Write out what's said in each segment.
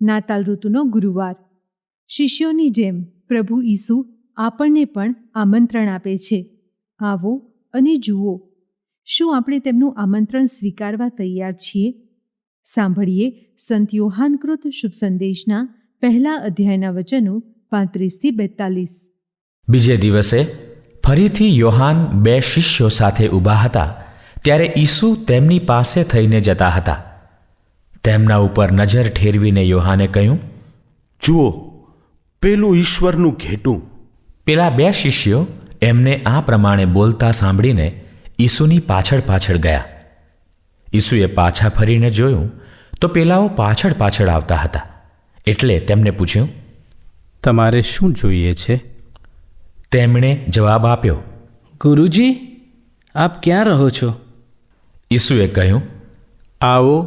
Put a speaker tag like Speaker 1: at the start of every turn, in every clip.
Speaker 1: નાતાલ ઋતુનો ગુરુવાર. શિષ્યોની જેમ પ્રભુ ઈસુ આપણને પણ આમંત્રણ આપે છે. આવો અને જુઓ. શું આપણે તેમનું આમંત્રણ સ્વીકારવા તૈયાર છીએ? સાંભળીએ સંત યોહાનકૃત શુભ સંદેશના પહેલા અધ્યાયના વચનો પાંત્રીસથી બેતાલીસ.
Speaker 2: બીજે દિવસે ફરીથી યોહાન બે શિષ્યો સાથે ઊભા હતા ત્યારે ઈસુ તેમની પાસે થઈને જતા હતા. તેમના ઉપર નજર ઠેરવીને યોહાને કહ્યું
Speaker 3: જુઓ પેલું ઈશ્વરનું ઘેટું.
Speaker 2: પેલા બે શિષ્યો એમને આ પ્રમાણે બોલતા સાંભળીને ઈસુની પાછળ પાછળ ગયા. ઈસુએ પાછા ફરીને જોયું તો પેલાઓ પાછળ પાછળ આવતા હતા. એટલે તેમને પૂછ્યું
Speaker 4: તમારે શું જોઈએ છે?
Speaker 2: તેમણે જવાબ આપ્યો
Speaker 5: ગુરુજી આપ ક્યાં રહો છો?
Speaker 2: ઈસુએ કહ્યું
Speaker 4: આવો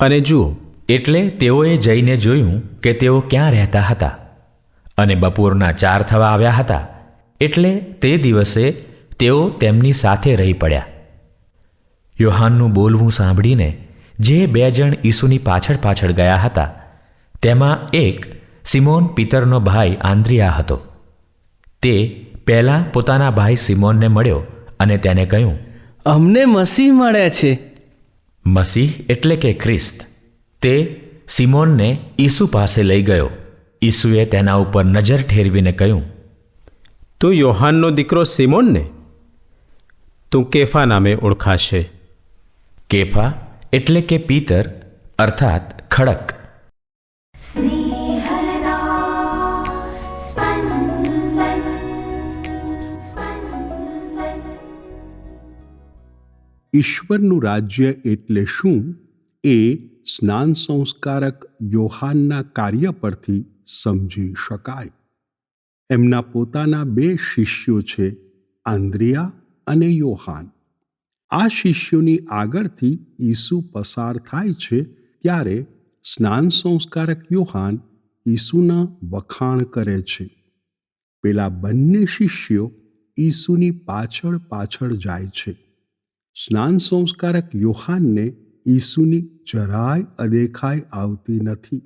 Speaker 4: અને જુઓ.
Speaker 2: એટલે તેઓએ જઈને જોયું કે તેઓ ક્યાં રહેતા હતા અને બપોરના ચાર થવા આવ્યા હતા. એટલે તે દિવસે તેઓ તેમની સાથે રહી પડ્યા. યોહાનનું બોલવું સાંભળીને જે બે જણ ઈસુની પાછળ પાછળ ગયા હતા તેમાં એક સિમોન પિતરનો ભાઈ આંદ્રિયા હતો. તે પહેલાં પોતાના ભાઈ સિમોનને મળ્યો અને તેને કહ્યું
Speaker 5: અમને મસીહ મળ્યા છે.
Speaker 2: મસીહ એટલે કે ખ્રિસ્ત. તે સિમોનને ઈસુ પાસે લઈ ગયો. ઈસુએ તેના ઉપર નજર ઠેરવીને કહ્યું
Speaker 4: તું યોહાનનો દીકરો સિમોનને? તું કેફા નામે ઓળખાશે.
Speaker 2: કેફા એટલે કે પીતર અર્થાત ખડક.
Speaker 3: ઈશ્વરનું રાજ્ય એટલે શું? એ સ્નાન સંસ્કારક યોહાનના કાર્ય પરથી સમજી શકાય. એમના પોતાના બે શિષ્યો છે, આંદ્રિયા અને યોહાન. આ શિષ્યોની આગળથી ઈસુ પસાર થાય છે ત્યારે સ્નાન સંસ્કારક યોહાન ઈસુના વખાણ કરે છે. પેલા બંને શિષ્યો ઈસુની પાછળ પાછળ જાય છે. સ્નાન સંસ્કારક યોહાનને ઈસુની જરાય અદેખાઈ આવતી નથી.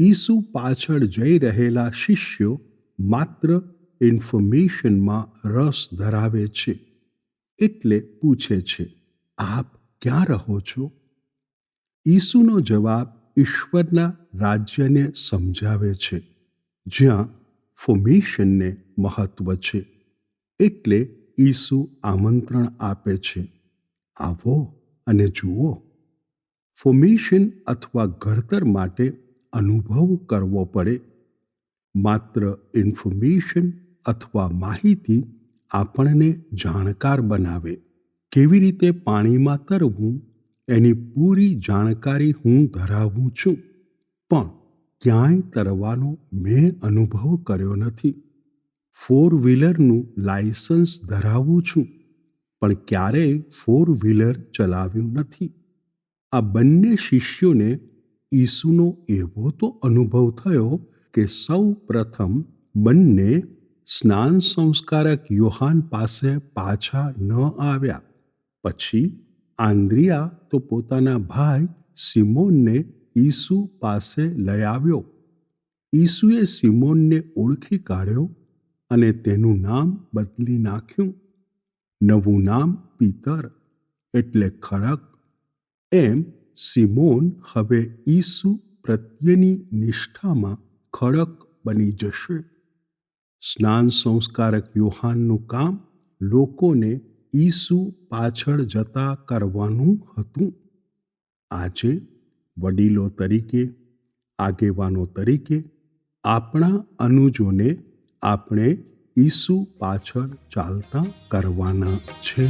Speaker 3: ઈસુ પાછળ જઈ રહેલા શિષ્યો માત્ર ઇન્ફોર્મેશનમાં રસ ધરાવે છે એટલે પૂછે છે, આપ ક્યાં રહો છો? ઈસુનો જવાબ ઈશ્વરના રાજ્યને સમજાવે છે, જ્યાં ફોર્મેશનને મહત્વ છે, એટલે ઈસુ આમંત્રણ આપે છે, આવો અને જુઓ. ફોર્મેશન અથવા ઘડતર માટે અનુભવ કરવો પડે માત્ર ઇન્ફોર્મેશન અથવા માહિતી આપણને જાણકાર બનાવે. કેવી રીતે પાણીમાં તરવું, એની પૂરી જાણકારી હું ધરાવું છું. પણ ક્યાંય તરવાનો મેં અનુભવ કર્યો નથી. ફોર વ્હીલરનું લાયસન્સ ધરાવું છું, પણ ક્યારેય ફોર વ્હીલર ચલાવ્યું નથી. આ બંને શિષ્યોને ઈસુનો એવો તો અનુભવ થયો કે સૌ પ્રથમ બંને સ્નાન સંસ્કારક યોહાન પાસે પાછા ન આવ્યા. પછી આંદ્રિયા તો પોતાના ભાઈ સિમોનને ઈસુ પાસે લઈ આવ્યો. ઈસુએ સિમોનને ઓળખી કાઢ્યો અને તેનું નામ બદલી નાખ્યું. નવું નામ પિતર એટલે ખડક. એમ સિમોન હવે ઈસુ પ્રત્યેની નિષ્ઠામાં ખડક બની જશે. સ્નાન સંસ્કારક યુહાનનું કામ લોકોને ઈસુ પાછળ જતા કરવાનું હતું. આજે વડીલો તરીકે, આગેવાનો તરીકે આપણા અનુજોને આપણે ઈસુ પાછળ ચાલતા કરવાના છે.